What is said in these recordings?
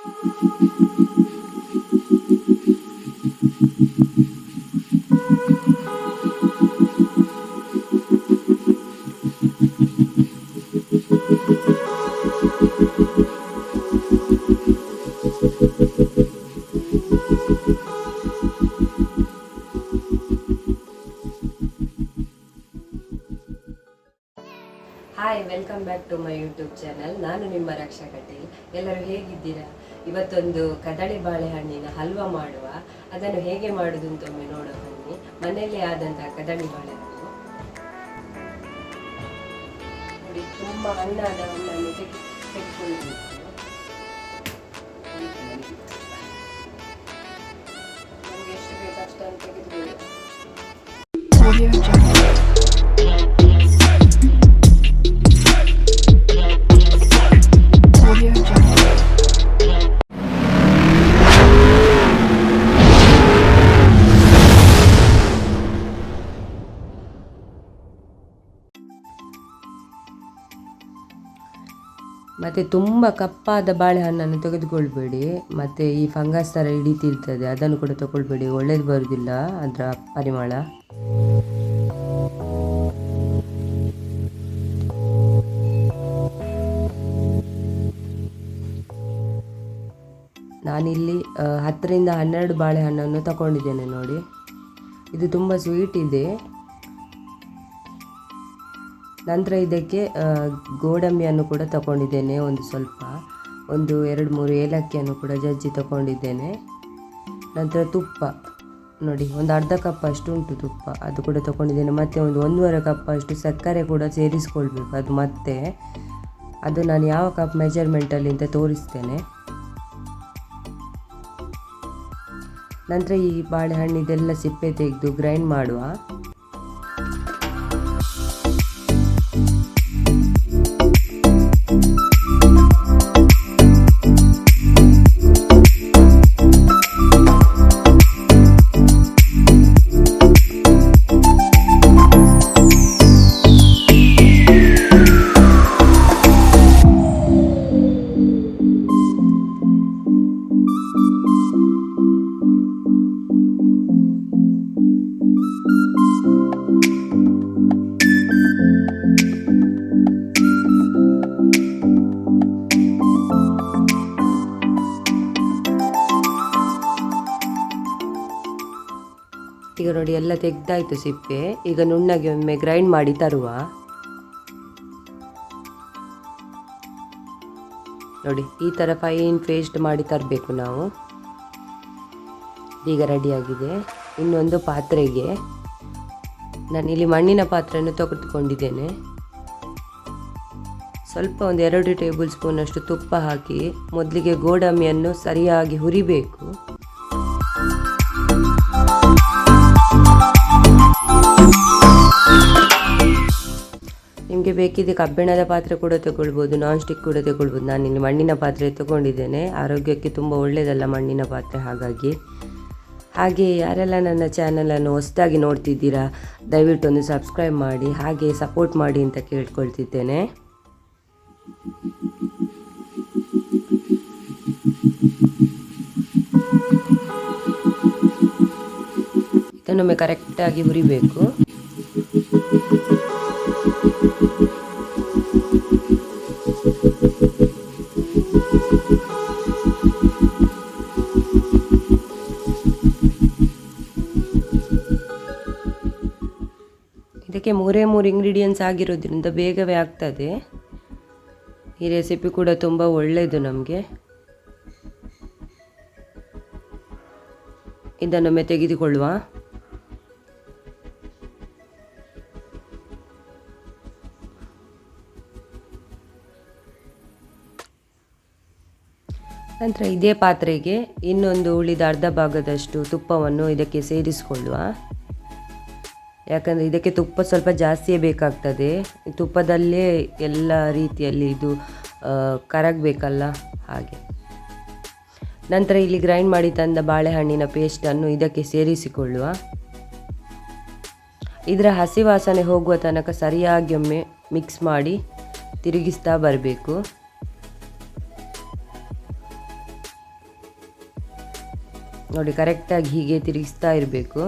Hi welcome back to my YouTube channel ನಾನು ನಿಮ್ಮ ರಕ್ಷಾ ಕಟೀಲ್. ಎಲ್ಲರೂ ಹೇಗಿದ್ದೀರಾ? ಇವತ್ತೊಂದು ಕದಳಿ ಬಾಳೆಹಣ್ಣಿನ ಹಲ್ವಾ ಮಾಡುವ, ಅದನ್ನು ಹೇಗೆ ಮಾಡುದು ಅಂತ ಒಮ್ಮೆ ನೋಡೋ ಬನ್ನಿ. ಮನೆಯಲ್ಲೇ ಆದಂತಹ ಕದಳಿ ಬಾಳೆಹಣ್ಣು. ನೋಡಿ, ತುಂಬಾ ಹಣ್ಣಾದ ಹಣ್ಣನ್ನು ತೆಗೆ ತೆಗೆದುಕೊಳ್ಬೇಕು ನಮಗೆ ಎಷ್ಟು ಮತ್ತು ತುಂಬ ಕಪ್ಪಾದ ಬಾಳೆಹಣ್ಣನ್ನು ತೆಗೆದುಕೊಳ್ಬೇಡಿ. ಮತ್ತು ಈ ಫಂಗಸ್ ಥರ ಹಿಡಿತಿರ್ತದೆ ಅದನ್ನು ಕೂಡ ತಗೊಳ್ಬೇಡಿ. ಒಳ್ಳೇದು ಬರುವುದಿಲ್ಲ ಅದರ ಪರಿಮಳ. ನಾನಿಲ್ಲಿ ಹತ್ತರಿಂದ ಹನ್ನೆರಡು ಬಾಳೆಹಣ್ಣನ್ನು ತಗೊಂಡಿದ್ದೇನೆ ನೋಡಿ. ಇದು ತುಂಬ ಸ್ವೀಟ್ ಇದೆ. ನಂತರ ಇದಕ್ಕೆ ಗೋಡಂಬಿಯನ್ನು ಕೂಡ ತಗೊಂಡಿದ್ದೇನೆ, ಒಂದು ಸ್ವಲ್ಪ. ಒಂದು ಎರಡು ಮೂರು ಏಲಕ್ಕಿಯನ್ನು ಕೂಡ ಜಜ್ಜಿ ತಗೊಂಡಿದ್ದೇನೆ. ನಂತರ ತುಪ್ಪ. ನೋಡಿ, ಒಂದು ಅರ್ಧ ಕಪ್ ಅಷ್ಟು ಉಂಟು ತುಪ್ಪ, ಅದು ಕೂಡ ತಗೊಂಡಿದ್ದೇನೆ. ಮತ್ತು ಒಂದು ಒಂದೂವರೆ ಕಪ್ ಅಷ್ಟು ಸಕ್ಕರೆ ಕೂಡ ಸೇರಿಸ್ಕೊಳ್ಬೇಕು, ಅದು ಮತ್ತೆ. ಅದು ನಾನು ಯಾವ ಕಪ್ ಮೆಜರ್ಮೆಂಟಲ್ಲಿ ಅಂತ ತೋರಿಸ್ತೇನೆ. ನಂತರ ಈ ಬಾಳೆಹಣ್ಣಿದೆಲ್ಲ ಸಿಪ್ಪೆ ತೆಗೆದು ಗ್ರೈಂಡ್ ಮಾಡುವ. ನೋಡಿ ಎಲ್ಲ ತೆಗ್ದಾಯ್ತು ಸಿಪ್ಪೆ. ಈಗ ನುಣ್ಣಗೆ ಒಮ್ಮೆ ಗ್ರೈಂಡ್ ಮಾಡಿ ತರುವ. ನೋಡಿ, ಈ ಥರ ಫೈನ್ ಪೇಸ್ಟ್ ಮಾಡಿ ತರಬೇಕು ನಾವು. ಈಗ ರೆಡಿಯಾಗಿದೆ ಇನ್ನೊಂದು ಪಾತ್ರೆಗೆ. ನಾನಿಲ್ಲಿ ಮಣ್ಣಿನ ಪಾತ್ರೆಯನ್ನು ತೆಗೆದುಕೊಂಡಿದ್ದೇನೆ. ಸ್ವಲ್ಪ ಒಂದು ಎರಡು ಟೇಬಲ್ ಸ್ಪೂನಷ್ಟು ತುಪ್ಪ ಹಾಕಿ ಮೊದಲಿಗೆ ಗೋಡಂಬಿಯನ್ನು ಸರಿಯಾಗಿ ಹುರಿಬೇಕು. ನಿಮಗೆ ಬೇಕಿದ್ದ ಕಬ್ಬಿಣದ ಪಾತ್ರೆ ಕೂಡ ತಗೊಳ್ಬೋದು ನಾನ್ ಸ್ಟಿಕ್ ಕೂಡ ತಗೊಳ್ಬೋದು. ನಾನು ಇಲ್ಲಿ ಮಣ್ಣಿನ ಪಾತ್ರೆ ತಗೊಂಡಿದ್ದೇನೆ. ಆರೋಗ್ಯಕ್ಕೆ ತುಂಬ ಒಳ್ಳೆಯದಲ್ಲ ಮಣ್ಣಿನ ಪಾತ್ರೆ, ಹಾಗಾಗಿ. ಹಾಗೆ ಯಾರೆಲ್ಲ ನನ್ನ ಚಾನಲನ್ನು ಹೊಸದಾಗಿ ನೋಡ್ತಿದ್ದೀರಾ, ದಯವಿಟ್ಟು ಒಂದು ಸಬ್ಸ್ಕ್ರೈಬ್ ಮಾಡಿ, ಹಾಗೆ ಸಪೋರ್ಟ್ ಮಾಡಿ ಅಂತ ಕೇಳ್ಕೊಳ್ತಿದ್ದೇನೆ. ಇದನ್ನೊಮ್ಮೆ ಕರೆಕ್ಟಾಗಿ ಹುರಿಬೇಕು. ಇದಕ್ಕೆ ಮೂರೇ ಮೂರು ಇಂಗ್ರೀಡಿಯೆಂಟ್ಸ್ ಆಗಿರೋದ್ರಿಂದ ಬೇಗವೇ ಆಗ್ತದೆ. ಈ ರೆಸಿಪಿ ಕೂಡ ತುಂಬ ಒಳ್ಳೆಯದು ನಮಗೆ. ಇದನ್ನೊಮ್ಮೆ ತೆಗೆದುಕೊಳ್ಳುವ. ನಂತರ ಇದೇ ಪಾತ್ರೆಗೆ ಇನ್ನೊಂದು ಉಳಿದ ಅರ್ಧ ಭಾಗದಷ್ಟು ತುಪ್ಪವನ್ನು ಇದಕ್ಕೆ ಸೇರಿಸಿಕೊಳ್ಳುವ. ಯಾಕಂದರೆ ಇದಕ್ಕೆ ತುಪ್ಪ ಸ್ವಲ್ಪ ಜಾಸ್ತಿಯೇ ಬೇಕಾಗ್ತದೆ. ತುಪ್ಪದಲ್ಲೇ ಎಲ್ಲ ರೀತಿಯಲ್ಲಿ ಇದು ಕರಗಬೇಕಲ್ಲ ಹಾಗೆ. ನಂತರ ಇಲ್ಲಿ ಗ್ರೈಂಡ್ ಮಾಡಿ ತಂದ ಬಾಳೆಹಣ್ಣಿನ ಪೇಸ್ಟನ್ನು ಇದಕ್ಕೆ ಸೇರಿಸಿಕೊಳ್ಳುವ. ಇದರ ಹಸಿ ವಾಸನೆ ಹೋಗುವ ತನಕ ಸರಿಯಾಗಿ ಒಮ್ಮೆ ಮಿಕ್ಸ್ ಮಾಡಿ ತಿರುಗಿಸ್ತಾ ಬರಬೇಕು. ನೋಡಿ ಕರೆಕ್ಟಾಗಿ ಹೀಗೆ ತಿರುಗಿಸ್ತಾ ಇರಬೇಕು.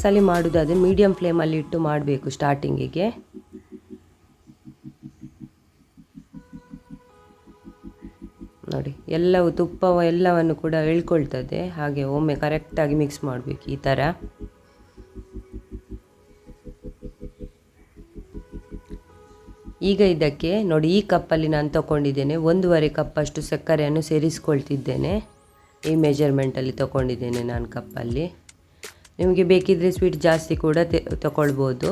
ಗ್ಯಾಸಲ್ಲಿ ಮಾಡೋದಾದರೆ ಮೀಡಿಯಮ್ ಫ್ಲೇಮಲ್ಲಿ ಇಟ್ಟು ಮಾಡಬೇಕು ಸ್ಟಾರ್ಟಿಂಗಿಗೆ ನೋಡಿ, ಎಲ್ಲವೂ ತುಪ್ಪ ಎಲ್ಲವನ್ನು ಕೂಡ ಎಳ್ಕೊಳ್ತದೆ. ಹಾಗೆ ಒಮ್ಮೆ ಕರೆಕ್ಟಾಗಿ ಮಿಕ್ಸ್ ಮಾಡಬೇಕು ಈ ಥರ ಈಗ ಇದಕ್ಕೆ ನೋಡಿ, ಈ ಕಪ್ಪಲ್ಲಿ ನಾನು ತಗೊಂಡಿದ್ದೇನೆ ಒಂದೂವರೆ ಕಪ್ಪಷ್ಟು ಸಕ್ಕರೆಯನ್ನು ಸೇರಿಸ್ಕೊಳ್ತಿದ್ದೇನೆ. ಈ ಮೆಜರ್ಮೆಂಟಲ್ಲಿ ತಗೊಂಡಿದ್ದೇನೆ ನಾನು ಕಪ್ಪಲ್ಲಿ. ನಿಮಗೆ ಬೇಕಿದ್ದರೆ ಸ್ವೀಟ್ ಜಾಸ್ತಿ ಕೂಡ ತಗೊಳ್ಬೋದು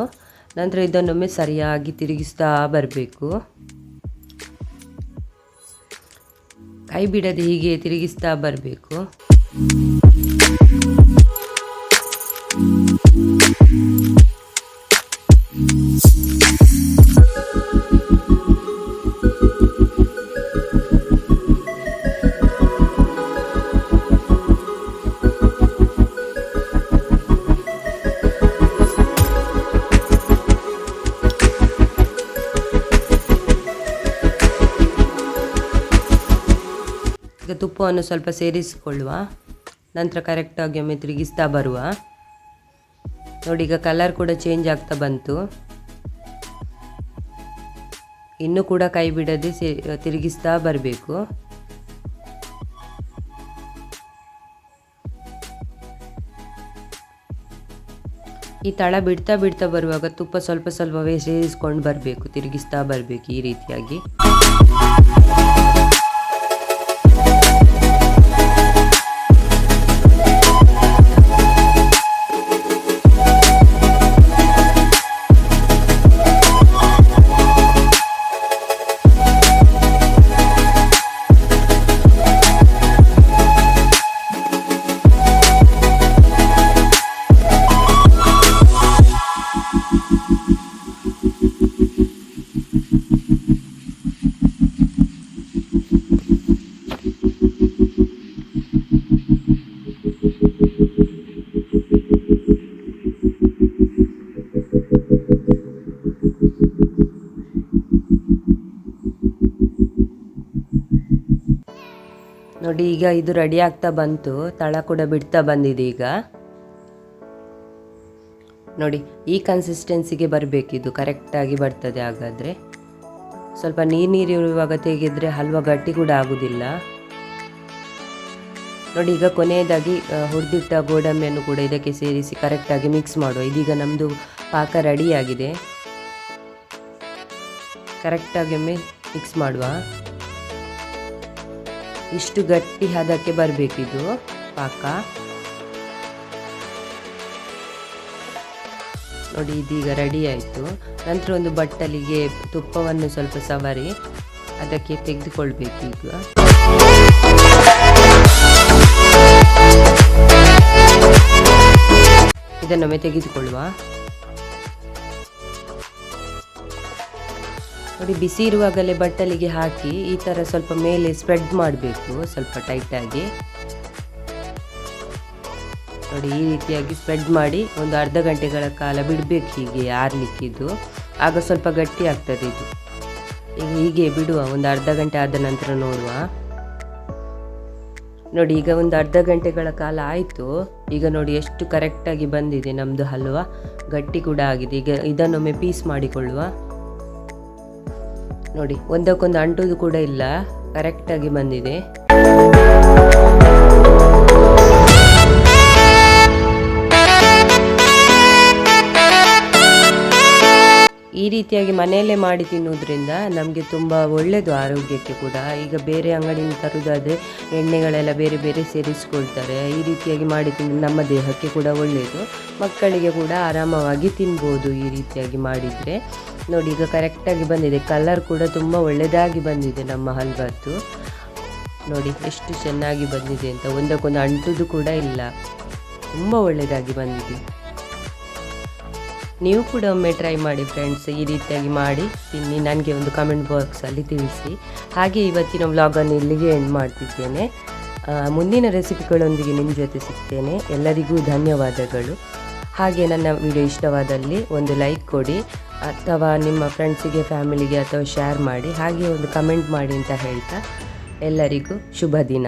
ನಂತರ ಇದನ್ನೊಮ್ಮೆ ಸರಿಯಾಗಿ ತಿರುಗಿಸ್ತಾ ಬರಬೇಕು. ಕೈ ಬಿಡದೆ ಹೀಗೆ ತಿರುಗಿಸ್ತಾ ಬರಬೇಕು. ಈಗ ತುಪ್ಪವನ್ನು ಸ್ವಲ್ಪ ಸೇರಿಸಿಕೊಳ್ಳುವ. ನಂತರ ಕರೆಕ್ಟಾಗಿ ಒಮ್ಮೆ ತಿರುಗಿಸ್ತಾ ಬರುವ. ನೋಡಿ, ಈಗ ಕಲರ್ ಕೂಡ ಚೇಂಜ್ ಆಗ್ತಾ ಬಂತು. ಇನ್ನೂ ಕೂಡ ಕೈ ಬಿಡದೆ ಸೇ, ತಿರುಗಿಸ್ತಾ ಬರಬೇಕು. ಈ ತಳ ಬಿಡ್ತಾ ಬಿಡ್ತಾ ಬರುವಾಗ ತುಪ್ಪ ಸ್ವಲ್ಪ ಸ್ವಲ್ಪವೇ ಸೇರಿಸ್ಕೊಂಡು ಬರಬೇಕು, ತಿರುಗಿಸ್ತಾ ಬರಬೇಕು ಈ ರೀತಿಯಾಗಿ. ನೋಡಿ, ಈಗ ಇದು ರೆಡಿ ಆಗ್ತಾ ಬಂತು. ತಳ ಕೂಡ ಬಿಡ್ತಾ ಬಂದಿದೆ ಈಗ. ನೋಡಿ, ಈ ಕನ್ಸಿಸ್ಟೆನ್ಸಿಗೆ ಬರಬೇಕಿದು ಕರೆಕ್ಟಾಗಿ ಬರ್ತದೆ ಹಾಗಾದರೆ. ಸ್ವಲ್ಪ ನೀರು ನೀರಿರುವಾಗ ತೆಗೆದರೆ ಹಲ್ವ ಗಟ್ಟಿ ಕೂಡ ಆಗುವುದಿಲ್ಲ ನೋಡಿ, ಈಗ ಕೊನೆಯದಾಗಿ ಹುರಿದಿಟ್ಟ ಗೋಡಂಬಿಯನ್ನು ಕೂಡ ಇದಕ್ಕೆ ಸೇರಿಸಿ ಕರೆಕ್ಟಾಗಿ ಮಿಕ್ಸ್ ಮಾಡುವ. ಇದೀಗ ನಮ್ಮದು ಪಾಕ ರೆಡಿಯಾಗಿದೆ ಕರೆಕ್ಟಾಗಿ ಮಿಕ್ಸ್ ಮಾಡುವ. ಇಷ್ಟು ಗಟ್ಟಿ ಹದಕ್ಕೆ ಬರಬೇಕಿದು, ಪಾಕ. ನೋಡಿ, ಇದೀಗ ರೆಡಿ ಆಯಿತು. ನಂತರ ಒಂದು ಬಟ್ಟಲಿಗೆ ತುಪ್ಪವನ್ನು ಸ್ವಲ್ಪ ಸವರಿ, ಅದಕ್ಕೆ ತೆಗೆದುಕೊಳ್ಬೇಕು ಈಗ ಇದನ್ನೊಮ್ಮೆ ತೆಗೆದುಕೊಳ್ಳುವ. ನೋಡಿ, ಬಿಸಿ ಇರುವಾಗಲೇ ಬಟ್ಟಲಿಗೆ ಹಾಕಿ ಈ ಥರ ಸ್ವಲ್ಪ ಮೇಲೆ ಸ್ಪ್ರೆಡ್ ಮಾಡಬೇಕು, ಸ್ವಲ್ಪ ಟೈಟಾಗಿ ನೋಡಿ, ಈ ರೀತಿಯಾಗಿ ಸ್ಪ್ರೆಡ್ ಮಾಡಿ ಒಂದು ಅರ್ಧ ಗಂಟೆಗಳ ಕಾಲ ಬಿಡಬೇಕು ಹೀಗೆ ಆರ್ಲಿಕ್ಕಿದ್ದು ಆಗ ಸ್ವಲ್ಪ ಗಟ್ಟಿ ಆಗ್ತದೆ ಇದು. ಈಗ ಹೀಗೆ ಬಿಡುವ, ಒಂದು ಅರ್ಧ ಗಂಟೆ ಆದ ನಂತರ ನೋಡುವ. ನೋಡಿ, ಈಗ ಒಂದು ಅರ್ಧ ಗಂಟೆಗಳ ಕಾಲ ಆಯಿತು. ಈಗ ನೋಡಿ, ಎಷ್ಟು ಕರೆಕ್ಟಾಗಿ ಬಂದಿದೆ ನಮ್ಮದು ಹಲ್ವಾ. ಗಟ್ಟಿ ಕೂಡ ಆಗಿದೆ. ಈಗ ಇದನ್ನೊಮ್ಮೆ ಪೀಸ್ ಮಾಡಿಕೊಳ್ಳುವ. ನೋಡಿ ಒಂದಕ್ಕೊಂದು ಅಂಟುದು ಕೂಡ ಇಲ್ಲ. ಕರೆಕ್ಟಾಗಿ ಬಂದಿದೆ. ರೀತಿಯಾಗಿ ಮನೆಯಲ್ಲೇ ಮಾಡಿ ತಿನ್ನೋದ್ರಿಂದ ನಮಗೆ ತುಂಬ ಒಳ್ಳೆಯದು ಆರೋಗ್ಯಕ್ಕೆ ಕೂಡ. ಈಗ ಬೇರೆ ಅಂಗಡಿಯಿಂದ ತರುವುದಾದರೆ ಎಣ್ಣೆಗಳೆಲ್ಲ ಬೇರೆ ಬೇರೆ ಸೇರಿಸ್ಕೊಳ್ತಾರೆ. ಈ ರೀತಿಯಾಗಿ ಮಾಡಿ ತಿನ್ನ ನಮ್ಮ ದೇಹಕ್ಕೆ ಕೂಡ ಒಳ್ಳೆಯದು ಮಕ್ಕಳಿಗೆ ಕೂಡ ಆರಾಮವಾಗಿ ತಿನ್ಬೋದು ಈ ರೀತಿಯಾಗಿ ಮಾಡಿದರೆ. ನೋಡಿ, ಈಗ ಕರೆಕ್ಟಾಗಿ ಬಂದಿದೆ. ಕಲರ್ ಕೂಡ ತುಂಬ ಒಳ್ಳೆಯದಾಗಿ ಬಂದಿದೆ ನಮ್ಮ ಹಲ್ವದ್ದು ನೋಡಿ, ಎಷ್ಟು ಚೆನ್ನಾಗಿ ಬಂದಿದೆ ಅಂತ. ಒಂದಕ್ಕೊಂದು ಅಂಟುದು ಕೂಡ ಇಲ್ಲ. ತುಂಬ ಒಳ್ಳೆಯದಾಗಿ ಬಂದಿದೆ. ನೀವು ಕೂಡ ಒಮ್ಮೆ ಟ್ರೈ ಮಾಡಿ ಫ್ರೆಂಡ್ಸ್ ಈ ರೀತಿಯಾಗಿ ಮಾಡಿ ತಿನ್ನಿ. ನನಗೆ ಒಂದು ಕಮೆಂಟ್ ಬಾಕ್ಸಲ್ಲಿ ತಿಳಿಸಿ. ಹಾಗೆ ಇವತ್ತಿನ ವ್ಲಾಗನ್ನು ಇಲ್ಲಿಗೆ ಎಂಡ್ ಮಾಡ್ತಿದ್ದೇನೆ. ಮುಂದಿನ ರೆಸಿಪಿಗಳೊಂದಿಗೆ ನಿಮ್ಮ ಜೊತೆ ಸಿಗ್ತೇನೆ. ಎಲ್ಲರಿಗೂ ಧನ್ಯವಾದಗಳು. ಹಾಗೆ ನನ್ನ ವಿಡಿಯೋ ಇಷ್ಟವಾದಲ್ಲಿ ಒಂದು ಲೈಕ್ ಕೊಡಿ, ಅಥವಾ ನಿಮ್ಮ ಫ್ರೆಂಡ್ಸಿಗೆ ಫ್ಯಾಮಿಲಿಗೆ ಅಥವಾ ಶೇರ್ ಮಾಡಿ, ಹಾಗೆ ಒಂದು ಕಮೆಂಟ್ ಮಾಡಿ ಅಂತ ಹೇಳ್ತಾ ಎಲ್ಲರಿಗೂ ಶುಭ ದಿನ.